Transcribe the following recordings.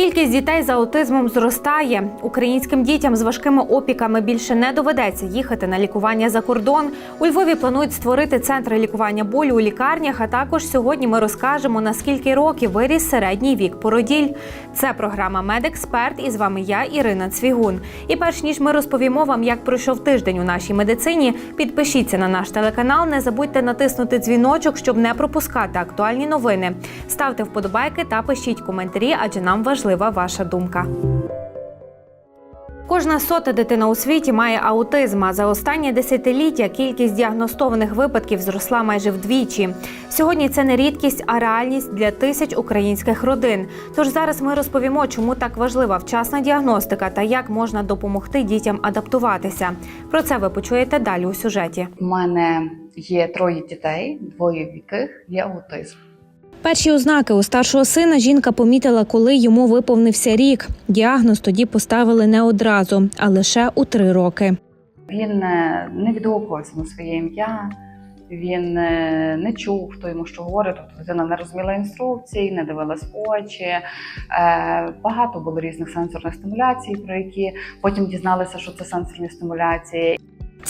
Кількість дітей з аутизмом зростає. Українським дітям з важкими опіками більше не доведеться їхати на лікування за кордон. У Львові планують створити центри лікування болю у лікарнях. А також сьогодні ми розкажемо на скільки років виріс середній вік породіль. Це програма Медексперт. І з вами я, Ірина Цвігун. І перш ніж ми розповімо вам, як пройшов тиждень у нашій медицині, підпишіться на наш телеканал. Не забудьте натиснути дзвіночок, щоб не пропускати актуальні новини. Ставте вподобайки та пишіть коментарі, адже нам важлива ваша думка. Кожна сота дитина у світі має аутизм. А за останнє десятиліття кількість діагностованих випадків зросла майже вдвічі. Сьогодні це не рідкість, а реальність для тисяч українських родин. Тож зараз ми розповімо, чому так важлива вчасна діагностика та як можна допомогти дітям адаптуватися. Про це ви почуєте далі у сюжеті. У мене є троє дітей, двоє в яких є аутизм. Перші ознаки у старшого сина жінка помітила, коли йому виповнився рік. Діагноз тоді поставили не одразу, а лише у три роки. Він е, не відгукувався на своє ім'я, він е, не чув, хто йому що говорить. Тобто дитина не розуміла інструкцій, не дивилась очі. Е, Багато було різних сенсорних стимуляцій, про які потім дізналися, що це сенсорні стимуляції.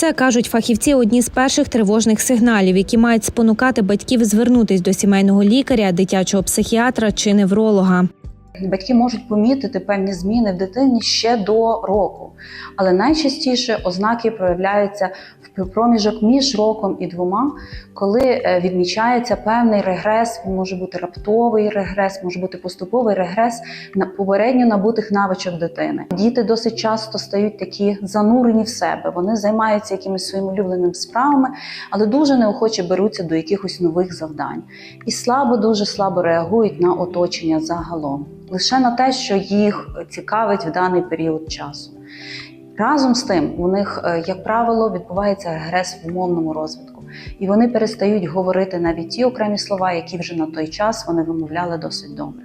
Це кажуть фахівці одні з перших тривожних сигналів, які мають спонукати батьків звернутись до сімейного лікаря, дитячого психіатра чи невролога. Батьки можуть помітити певні зміни в дитині ще до року, але найчастіше ознаки проявляються в проміжок між роком і двома, коли е, відмічається певний регрес, може бути раптовий регрес, може бути поступовий регрес на попередньо набутих навичок дитини. Діти досить часто стають такі занурені в себе. Вони займаються якимись своїми улюбленими справами, але дуже неохоче беруться до якихось нових завдань і слабо, дуже слабо реагують на оточення загалом, лише на те, що їх цікавить в даний період часу. Разом з тим, у них, е, як правило, відбувається регрес в умовному розвитку, і вони перестають говорити навіть ті окремі слова, які вже на той час вони вимовляли досить добре.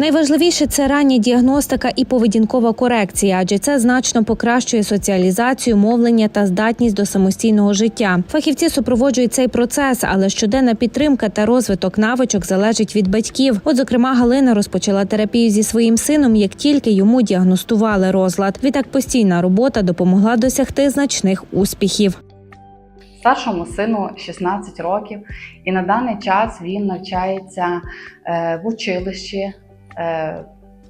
Найважливіше це рання діагностика і поведінкова корекція, адже це значно покращує соціалізацію, мовлення та здатність до самостійного життя. Фахівці супроводжують цей процес, але щоденна підтримка та розвиток навичок залежить від батьків. От, зокрема, Галина розпочала терапію зі своїм сином, як тільки йому діагностували розлад. Відтак постійна робота допомогла досягти значних успіхів. Старшому сину 16 років, і на даний час він навчається е, в училищі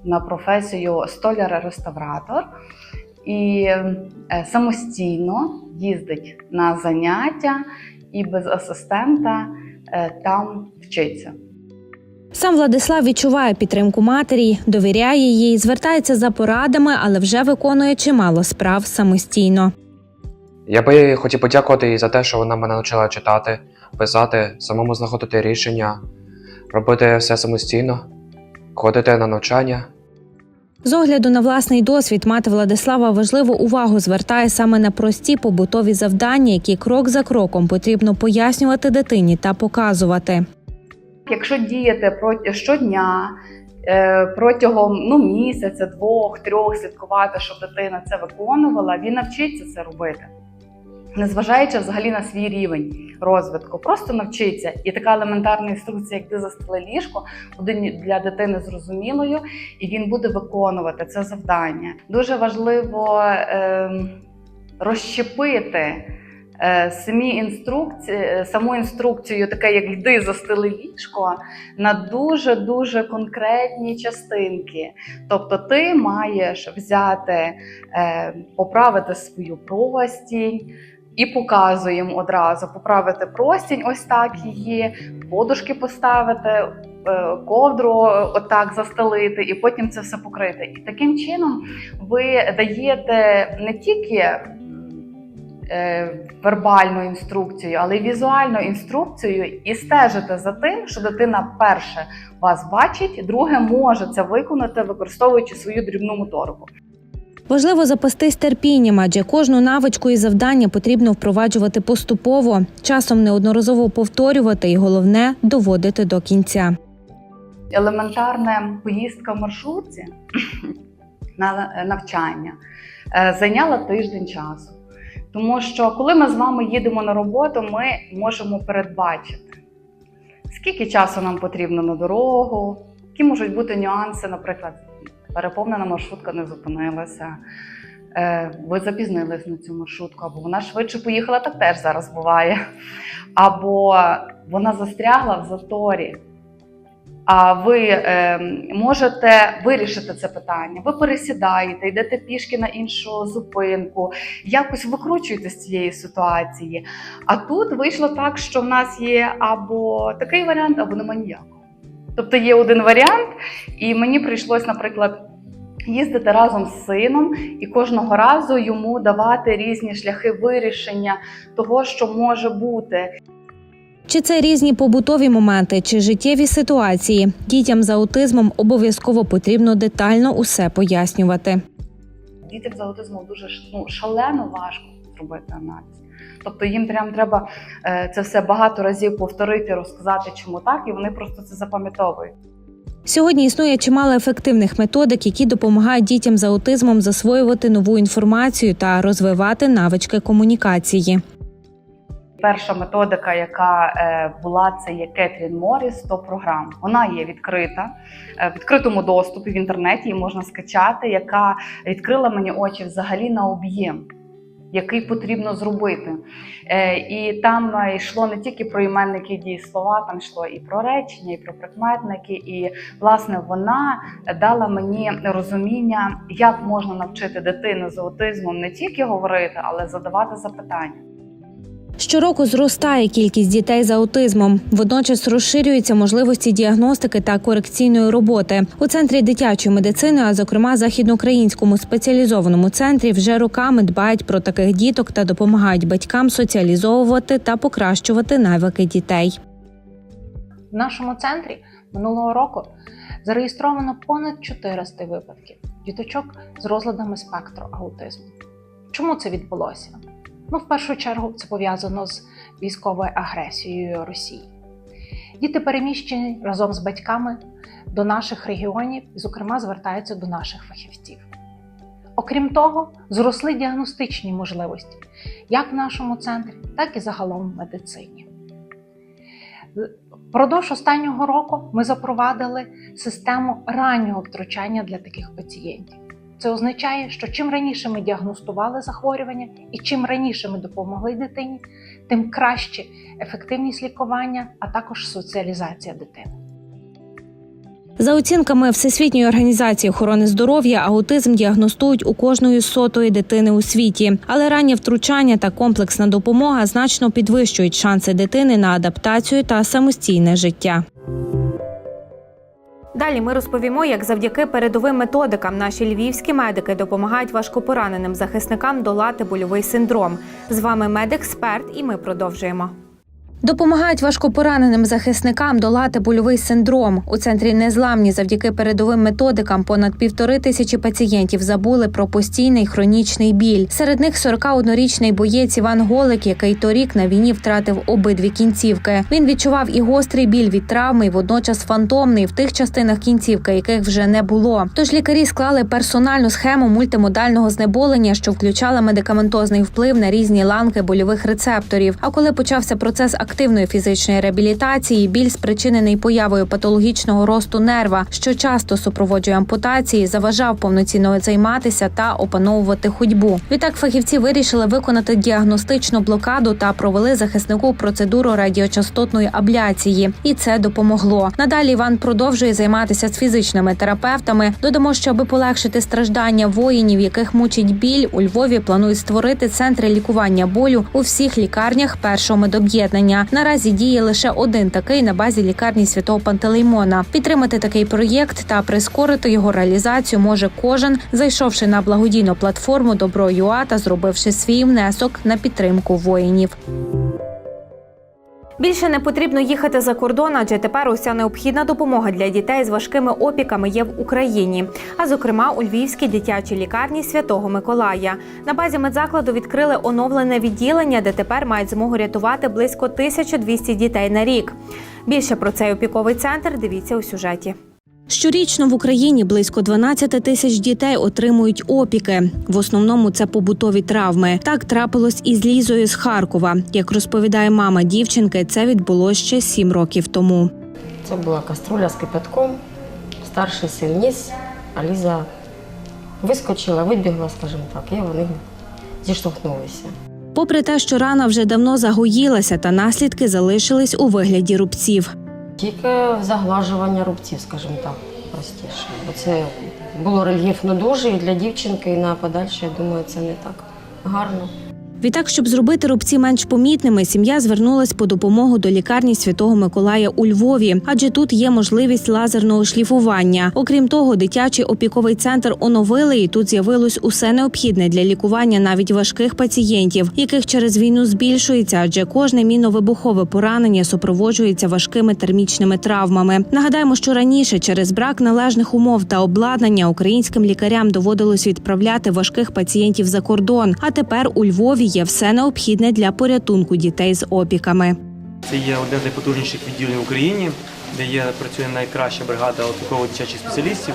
на професію столяр-реставратор і е, самостійно їздить на заняття і без асистента е, там вчиться. Сам Владислав відчуває підтримку матері, довіряє їй, звертається за порадами, але вже виконує чимало справ самостійно. Я би хотів подякувати їй за те, що вона мене навчила читати, писати, самому знаходити рішення, робити все самостійно, ходити на навчання. З огляду на власний досвід мати Владислава важливу увагу звертає саме на прості побутові завдання, які крок за кроком потрібно пояснювати дитині та показувати. Якщо діяти щодня е, протягом ну, місяця, двох, трьох слідкувати, щоб дитина це виконувала, він навчиться це робити. Незважаючи взагалі на свій рівень розвитку, просто навчиться. І така елементарна інструкція, як ти застели ліжко, буде для дитини зрозумілою, і він буде виконувати це завдання. Дуже важливо е, розщепити самі інструкції, саму інструкцію, таке як йди застели ліжко, на дуже дуже конкретні частинки. Тобто, ти маєш взяти, е, поправити свою простінь. І показуємо одразу поправити простінь, ось так її, подушки поставити, е, ковдру отак застелити, і потім це все покрити. І таким чином ви даєте не тільки е, вербальну інструкцію, але й візуальну інструкцію, і стежите за тим, що дитина перше вас бачить, друге може це виконати, використовуючи свою дрібну моторику. Важливо запастись терпінням, адже кожну навичку і завдання потрібно впроваджувати поступово, часом неодноразово повторювати і головне доводити до кінця. елементарна поїздка в маршрутці на навчання е, зайняла тиждень часу. Тому що коли ми з вами їдемо на роботу, ми можемо передбачити, скільки часу нам потрібно на дорогу, які можуть бути нюанси, наприклад, переповнена маршрутка не зупинилася. Е, ви запізнились на цю маршрутку, або вона швидше поїхала, так теж зараз буває. Або вона застрягла в заторі. А ви е, можете вирішити це питання. Ви пересідаєте, йдете пішки на іншу зупинку, якось викручуєте з цієї ситуації. А тут вийшло так, що в нас є або такий варіант, або нема ніякого. Тобто є один варіант, і мені прийшлось, наприклад, їздити разом з сином і кожного разу йому давати різні шляхи вирішення того, що може бути. Чи це різні побутові моменти, чи життєві ситуації? Дітям з аутизмом обов'язково потрібно детально усе пояснювати. Дітям з аутизмом дуже ну, шалено важко зробити аналіз. Тобто їм прям треба е, це все багато разів повторити, розказати, чому так, і вони просто це запам'ятовують. Сьогодні існує чимало ефективних методик, які допомагають дітям з аутизмом засвоювати нову інформацію та розвивати навички комунікації. Перша методика, яка е, була, це є Кетрін Моріс 100 програм. Вона є відкрита е, в відкритому доступі в інтернеті її можна скачати, яка відкрила мені очі взагалі на об'єм. Який потрібно зробити, Е, і там е, йшло не тільки про іменники дієслова, там йшло і про речення, і про прикметники. І власне вона дала мені розуміння, як можна навчити дитину з аутизмом не тільки говорити, але задавати запитання. Щороку зростає кількість дітей з аутизмом. Водночас розширюються можливості діагностики та корекційної роботи. У центрі дитячої медицини, а зокрема західноукраїнському спеціалізованому центрі, вже роками дбають про таких діток та допомагають батькам соціалізовувати та покращувати навики дітей. В нашому центрі минулого року зареєстровано понад 400 випадків діточок з розладами спектру аутизму. Чому це відбулося? Ну, в першу чергу, це пов'язано з військовою агресією Росії. Діти переміщені разом з батьками до наших регіонів і, зокрема, звертаються до наших фахівців. Окрім того, зросли діагностичні можливості як в нашому центрі, так і загалом в медицині. Впродовж останнього року ми запровадили систему раннього втручання для таких пацієнтів. Це означає, що чим раніше ми діагностували захворювання і чим раніше ми допомогли дитині, тим краще ефективність лікування, а також соціалізація дитини. За оцінками Всесвітньої організації охорони здоров'я, аутизм діагностують у кожної сотої дитини у світі, але раннє втручання та комплексна допомога значно підвищують шанси дитини на адаптацію та самостійне життя. Далі ми розповімо, як завдяки передовим методикам наші львівські медики допомагають важкопораненим захисникам долати больовий синдром. З вами медексперт, і ми продовжуємо. Допомагають важкопораненим захисникам долати больовий синдром. У центрі незламні завдяки передовим методикам понад півтори тисячі пацієнтів забули про постійний хронічний біль. Серед них 41-річний боєць Іван Голик, який торік на війні втратив обидві кінцівки. Він відчував і гострий біль від травми, і водночас фантомний в тих частинах кінцівки, яких вже не було. Тож лікарі склали персональну схему мультимодального знеболення, що включала медикаментозний вплив на різні ланки больових рецепторів. А коли почався процес активної фізичної реабілітації, біль спричинений появою патологічного росту нерва, що часто супроводжує ампутації, заважав повноцінно займатися та опановувати ходьбу. Відтак фахівці вирішили виконати діагностичну блокаду та провели захиснику процедуру радіочастотної абляції, і це допомогло. Надалі Іван продовжує займатися з фізичними терапевтами. Додамо, що аби полегшити страждання воїнів, яких мучить біль, у Львові планують створити центри лікування болю у всіх лікарнях першого медоб'єднання. Наразі діє лише один такий на базі лікарні святого Пантелеймона. Підтримати такий проєкт та прискорити його реалізацію може кожен, зайшовши на благодійну платформу Добро.ua та зробивши свій внесок на підтримку воїнів. Більше не потрібно їхати за кордон, адже тепер уся необхідна допомога для дітей з важкими опіками є в Україні, а зокрема у Львівській дитячій лікарні Святого Миколая. На базі медзакладу відкрили оновлене відділення, де тепер мають змогу рятувати близько 1200 дітей на рік. Більше про цей опіковий центр дивіться у сюжеті. Щорічно в Україні близько 12 тисяч дітей отримують опіки. В основному це побутові травми. Так трапилось і з Лізою з Харкова. Як розповідає мама дівчинки, це відбулося ще сім років тому. Це була каструля з кипятком. Старший син ніс а Ліза вискочила, вибігла, скажімо так, і вони зіштовхнулися. Попри те, що рана вже давно загоїлася, та наслідки залишились у вигляді рубців. Тільки заглажування рубців, скажімо так, простіше. Бо це було рельєфно дуже і для дівчинки, і на подальше, я думаю, це не так гарно. Відтак, щоб зробити рубці менш помітними, сім'я звернулась по допомогу до лікарні Святого Миколая у Львові, адже тут є можливість лазерного шліфування. Окрім того, дитячий опіковий центр оновили, і тут з'явилось усе необхідне для лікування навіть важких пацієнтів, яких через війну збільшується, адже кожне міновибухове поранення супроводжується важкими термічними травмами. Нагадаємо, що раніше через брак належних умов та обладнання українським лікарям доводилось відправляти важких пацієнтів за кордон. А тепер у Львові є все необхідне для порятунку дітей з опіками. Це є одне з найпотужніших відділень в Україні, де є працює найкраща бригада опікових дитячих спеціалістів,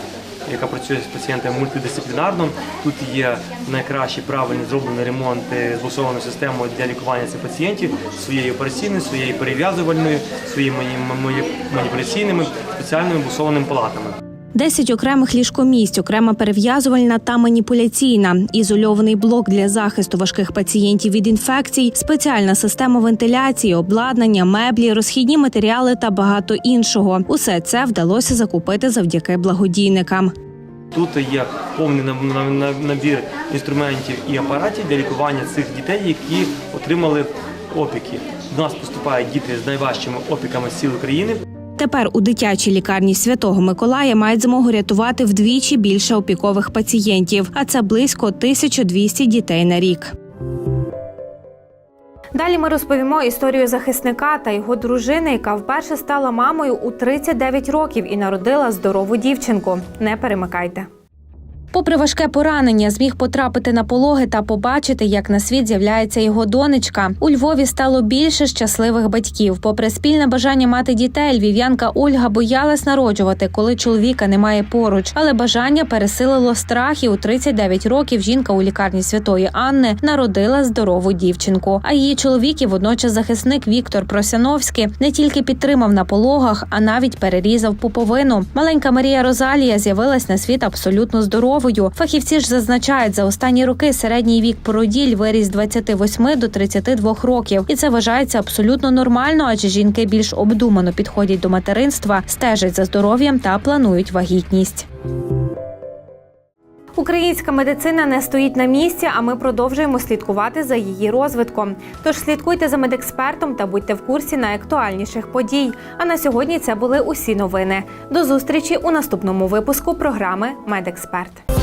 яка працює з пацієнтами мультидисциплінарно. Тут є найкращий правильний зроблений ремонт е, збусованою системою для лікування цих пацієнтів своєю операційною, своєю перев'язувальною, своїми мані- мані- маніпуляційними спеціальними бусованими палатами. 10 окремих ліжкомісць, окрема перев'язувальна та маніпуляційна, ізольований блок для захисту важких пацієнтів від інфекцій, спеціальна система вентиляції, обладнання, меблі, розхідні матеріали та багато іншого. Усе це вдалося закупити завдяки благодійникам. Тут є повний наб- наб- наб- набір інструментів і апаратів для лікування цих дітей, які отримали опіки. До нас поступають діти з найважчими опіками з цілої країни. Тепер у дитячій лікарні Святого Миколая мають змогу рятувати вдвічі більше опікових пацієнтів, а це близько 1200 дітей на рік. Далі ми розповімо історію захисника та його дружини, яка вперше стала мамою у 39 років і народила здорову дівчинку. Не перемикайте. Попри важке поранення, зміг потрапити на пологи та побачити, як на світ з'являється його донечка. У Львові стало більше щасливих батьків. Попри спільне бажання мати дітей, львів'янка Ольга боялась народжувати, коли чоловіка немає поруч. Але бажання пересилило страх, і у 39 років жінка у лікарні Святої Анни народила здорову дівчинку. А її чоловік і водночас захисник Віктор Просяновський не тільки підтримав на пологах, а навіть перерізав пуповину. Маленька Марія Розалія з'явилась на світ абсолютно здоровою. Фахівці ж зазначають, за останні роки середній вік породіль виріс з 28 до 32 років, і це вважається абсолютно нормально, адже жінки більш обдумано підходять до материнства, стежать за здоров'ям та планують вагітність. Українська медицина не стоїть на місці, а ми продовжуємо слідкувати за її розвитком. Тож слідкуйте за медекспертом та будьте в курсі найактуальніших подій. А на сьогодні це були усі новини. До зустрічі у наступному випуску програми Медексперт.